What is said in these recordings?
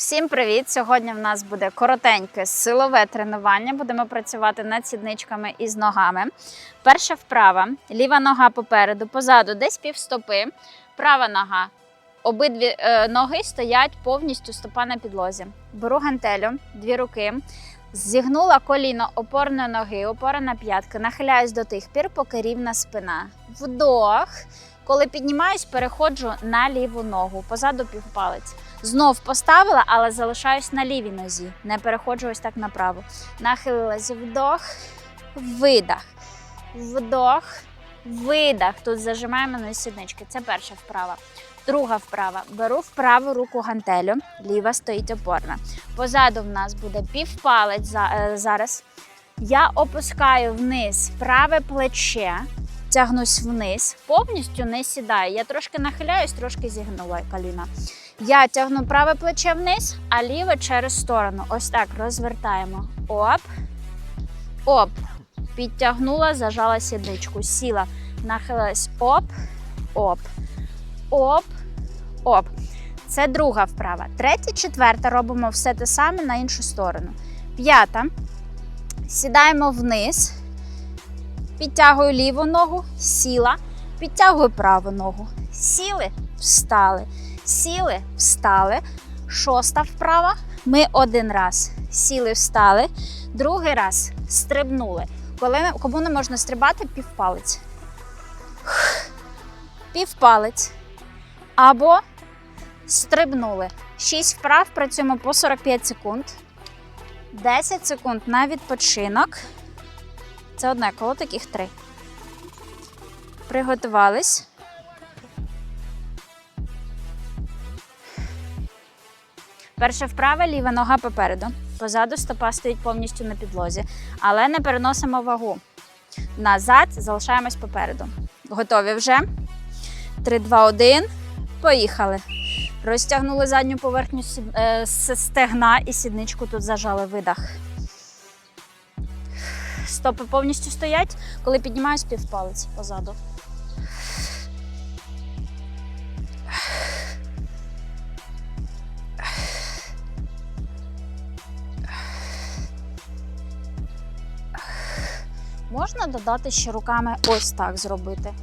Всім привіт! Сьогодні в нас буде коротеньке силове тренування. Будемо працювати над сідничками і з ногами. Перша вправа: ліва нога попереду, позаду, десь півстопи, права нога. Обидві е, ноги стоять повністю стопа на підлозі. Беру гантелю, дві руки, зігнула коліно опорної ноги, опора на п'ятки, нахиляюсь до тих пір, поки рівна спина. Вдох. Коли піднімаюсь, переходжу на ліву ногу, позаду півпалець. Знов поставила, але залишаюсь на лівій нозі. Не переходжу ось так направо. Нахилилась вдох, видах. Вдох, видах. Тут зажимаємо на сіднички. Це перша вправа. Друга вправа. Беру в праву руку гантелю, ліва стоїть опорна. Позаду в нас буде півпалець е, зараз. Я опускаю вниз праве плече, тягнусь вниз, повністю не сідаю. Я трошки нахиляюсь, трошки зігнула коліна. Я тягну праве плече вниз, а ліве через сторону. Ось так розвертаємо. Оп. Оп. Підтягнула, зажала сідничку. Сіла. Нахилилась. Оп. Оп. Оп. Оп. Це друга вправа. Третя, четверта робимо все те саме на іншу сторону. П'ята. Сідаємо вниз. Підтягую ліву ногу, сіла. Підтягую праву ногу. Сіли, встали. Сіли, встали. Шоста вправа. Ми один раз сіли, встали. Другий раз стрибнули. Коли, кому не можна стрибати, півпалець. Півпалець. Або стрибнули. Шість вправ працюємо по 45 секунд. 10 секунд на відпочинок. Це одне коло таких три. Приготувались. Перша вправа, ліва нога попереду. Позаду стопа стоїть повністю на підлозі, але не переносимо вагу. Назад залишаємось попереду. Готові вже? 3, 2, 1. Поїхали. Розтягнули задню поверхню е, стегна і сідничку тут зажали видах. Стопи повністю стоять, коли піднімаюсь півпалець позаду. Можна додати ще руками ось так зробити.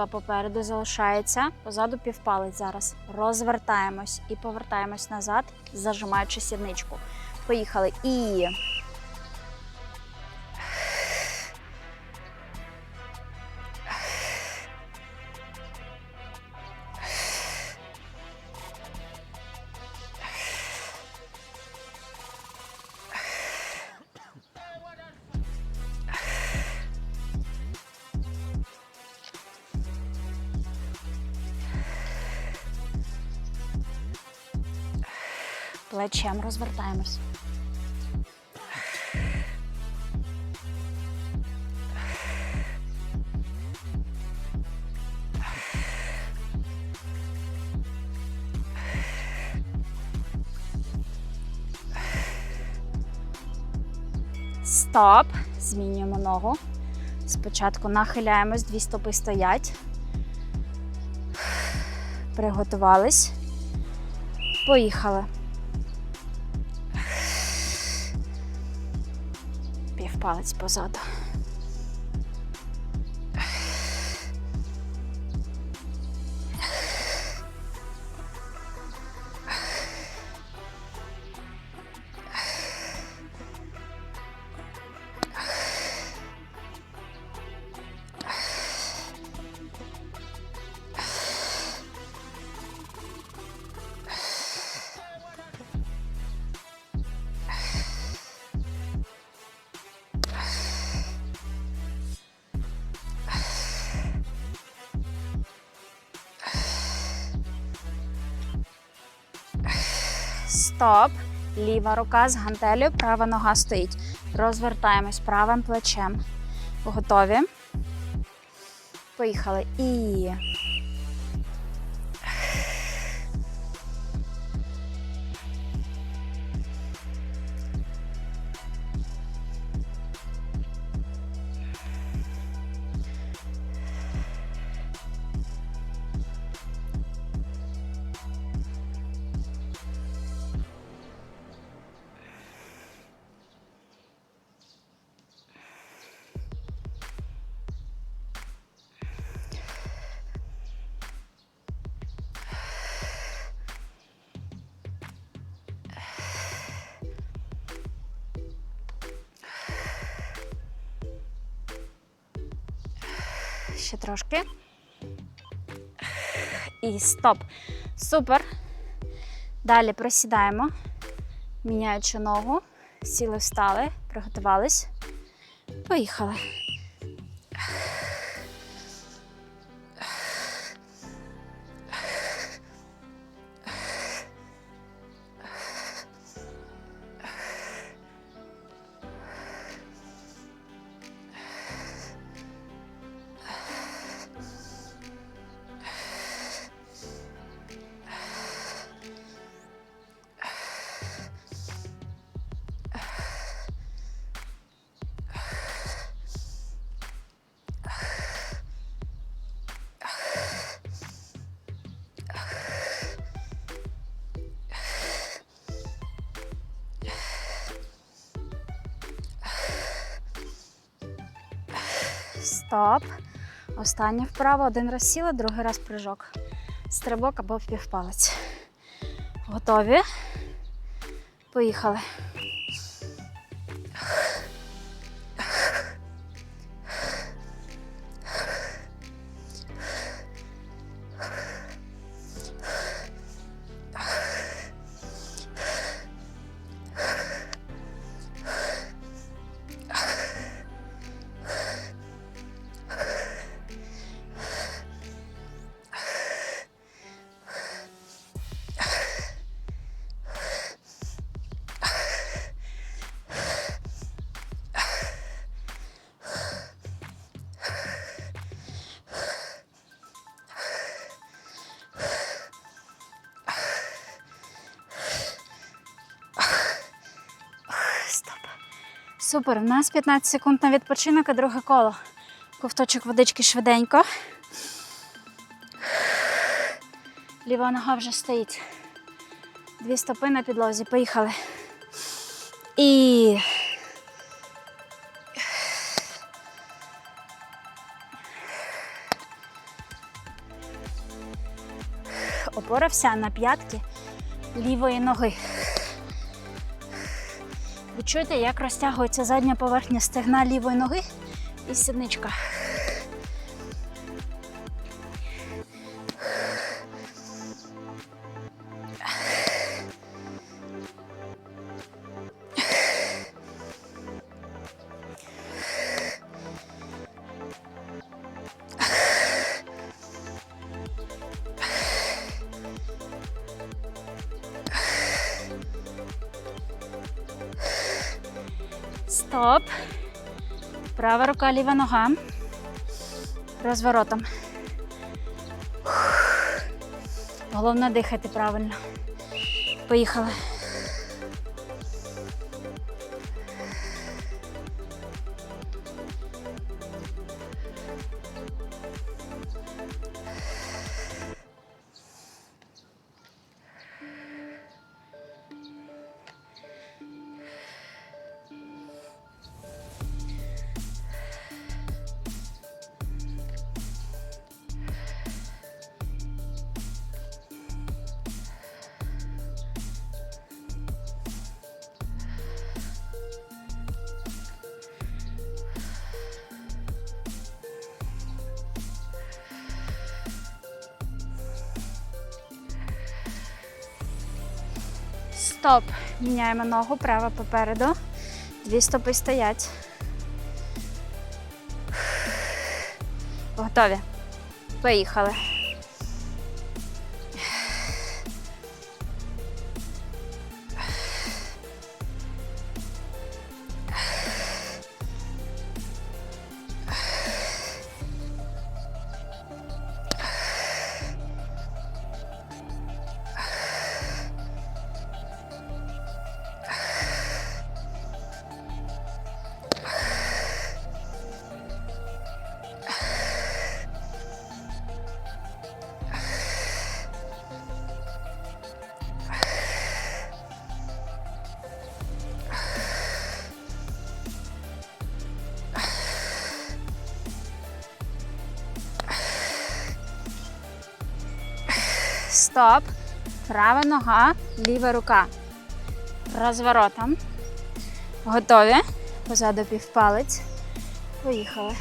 Ліва попереду залишається. Позаду півпалець зараз. Розвертаємось і повертаємось назад, зажимаючи сідничку. Поїхали. І. Плечем розвертаємось. Стоп. Змінюємо ногу. Спочатку нахиляємось, дві стопи стоять. Приготувались. Поїхали. Півпалець позаду. Стоп. Ліва рука з гантелю, права нога стоїть. Розвертаємось правим плечем. Готові. Поїхали. І. Ще трошки. І стоп. Супер. Далі просідаємо, міняючи ногу. Сіли, встали, приготувались. Поїхали. Стоп. Остання вправа. Один раз сіла, другий раз прыжок. Стрибок або впівпалець. Готові? Поїхали. Супер. У нас 15 секунд на відпочинок і друге коло. Ковточок водички швиденько. Ліва нога вже стоїть. Дві стопи на підлозі. Поїхали. І. Опора вся на п'ятки лівої ноги. Відчуйте, як розтягується задня поверхня стегна лівої ноги і сідничка. Стоп. Права рука, ліва нога. Розворотом. Головне дихати правильно. Поїхали. Стоп. Міняємо ногу, права попереду. Дві стопи стоять. Готові. Поїхали. Стоп. Права нога, ліва рука. Розворотом. Готові. Позаду півпалець. Поїхали.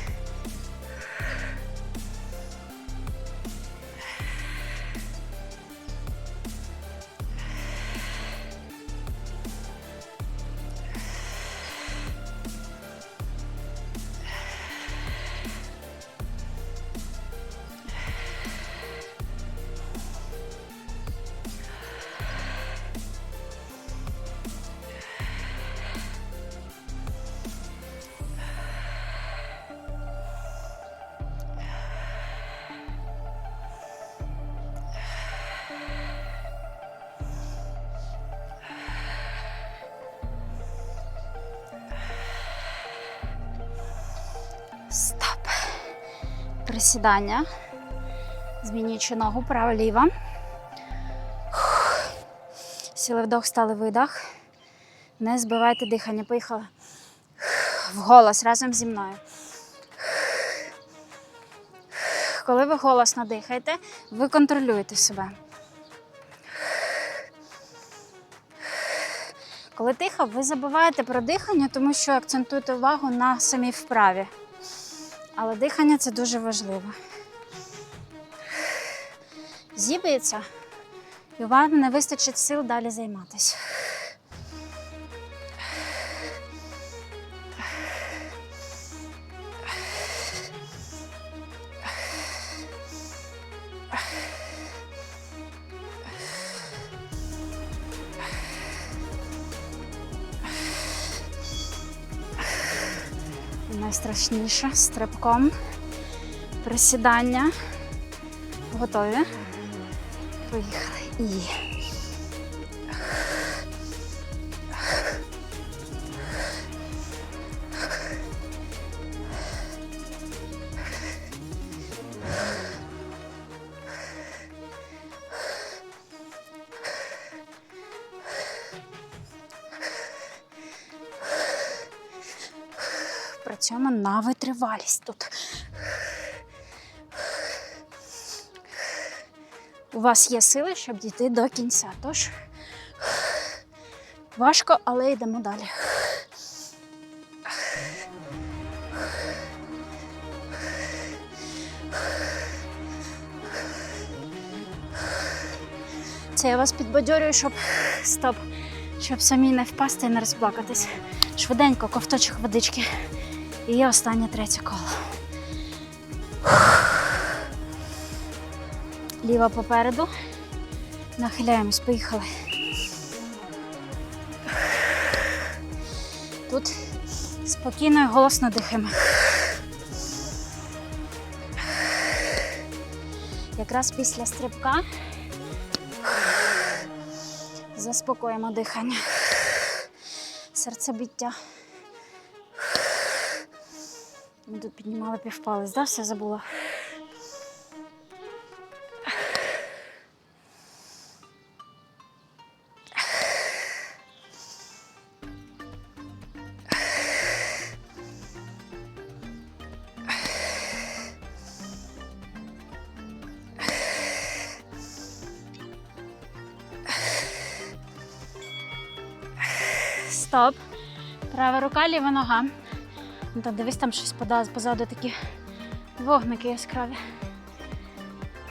Присідання. Змінюючи ногу право-ліво. Сіли вдох, стали видох. Не збивайте дихання. Поїхали. Вголос разом зі мною. Коли ви голосно дихаєте, ви контролюєте себе. Коли тихо, ви забуваєте про дихання, тому що акцентуєте увагу на самій вправі. Але дихання це дуже важливо. Зіб'ється, і вам не вистачить сил далі займатися. Найстрашніше стрибком. Присідання. Готові? Поїхали. І. Працюємо на витривалість тут. У вас є сили, щоб дійти до кінця. Тож важко, але йдемо далі. Це я вас підбадьорюю, щоб стоп, щоб самі не впасти і не розплакатись. Швиденько, ковточок водички. І останнє третє коло. Ліва попереду. Нахиляємось, поїхали. Тут спокійно і голосно дихаємо. Якраз після стрибка заспокоїмо дихання, серцебиття. Тут піднімали півпалець, да? Все забула. Стоп. Права рука, ліва нога. Ну, Та дивись, там щось позаду такі вогники яскраві.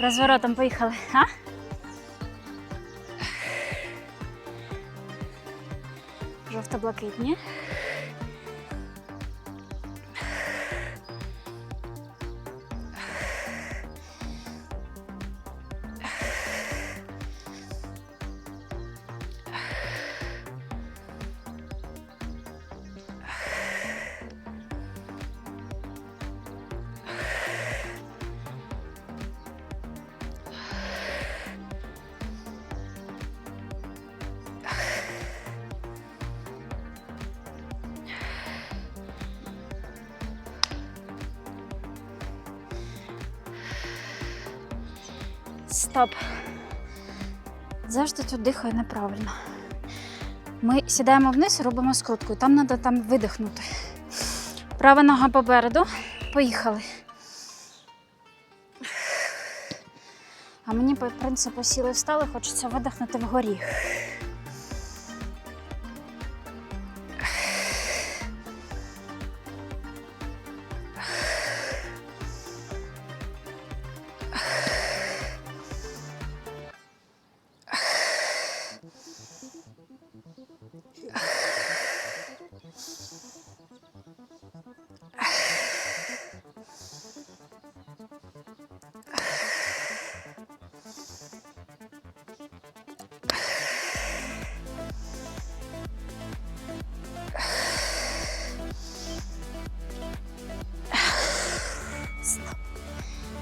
Розворотом поїхали, а? Жовто-блакитні. Стоп. Завжди тут дихаю неправильно. Ми сідаємо вниз і робимо скрутку. Там треба там видихнути. Права нога попереду. Поїхали. А мені по принципу сіли встали, хочеться видихнути вгорі.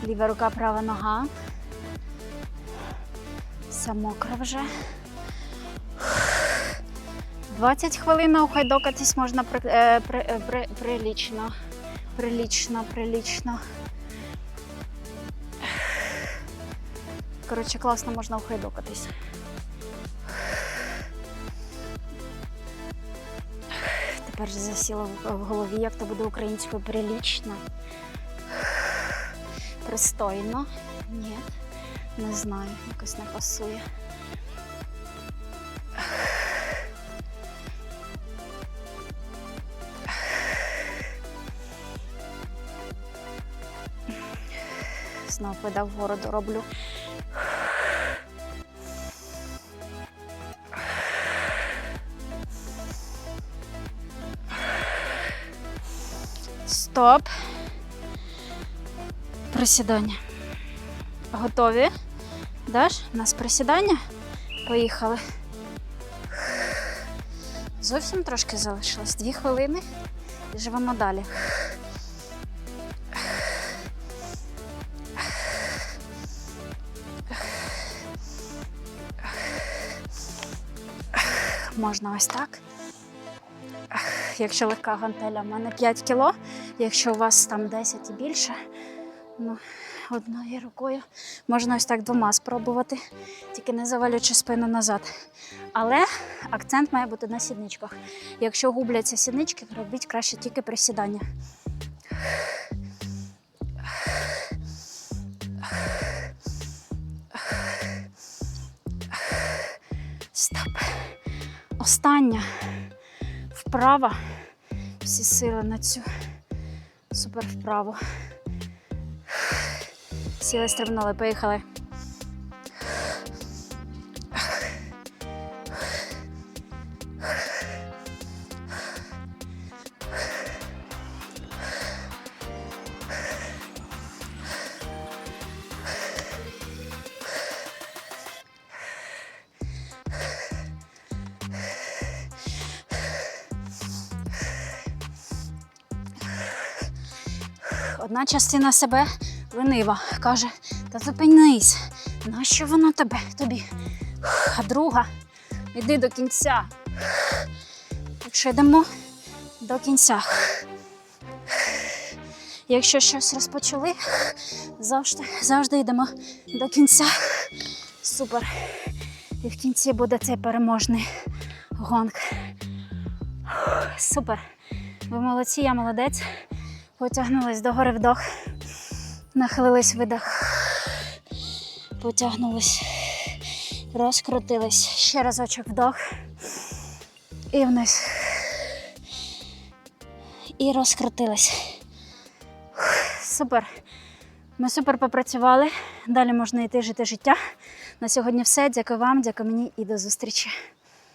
Ліва рука, права нога. Все мокро вже. 20 хвилин ухайдокатись можна при, е, при, е, при, прилічно. Прилічно, прилічно. Коротше, класно можна ухайдокатись. Тепер засіла в голові, як то буде українською прилічно. Пристойно. Ні, не знаю, якось не пасує. Знов педал вгору дороблю. Стоп. Присідання. Готові? Даш? У нас присідання. Поїхали. Зовсім трошки залишилось. Дві хвилини і живемо далі. Можна ось так. Якщо легка гантеля, в мене 5 кіло. Якщо у вас там 10 і більше, ну, одною рукою можна ось так двома спробувати, тільки не завалюючи спину назад. Але акцент має бути на сідничках. Якщо губляться сіднички, робіть краще тільки присідання. Стоп. Остання вправа. Всі сили на цю супер вправу. Сіли, стрибнули, поїхали. Одна частина себе ленива, каже, та зупинись, нащо воно тебе тобі? А друга, іди до кінця. Якщо йдемо до кінця. Якщо щось розпочали, завжди, завжди йдемо до кінця. Супер. І в кінці буде цей переможний гонг. Супер. Ви молодці, я молодець. Потягнулись до гори вдох. Нахилились видох. Потягнулись. Розкрутились. Ще разочок вдох. І вниз. І розкрутились. Супер. Ми супер попрацювали. Далі можна йти жити життя. На сьогодні все. Дякую вам, дякую мені і до зустрічі.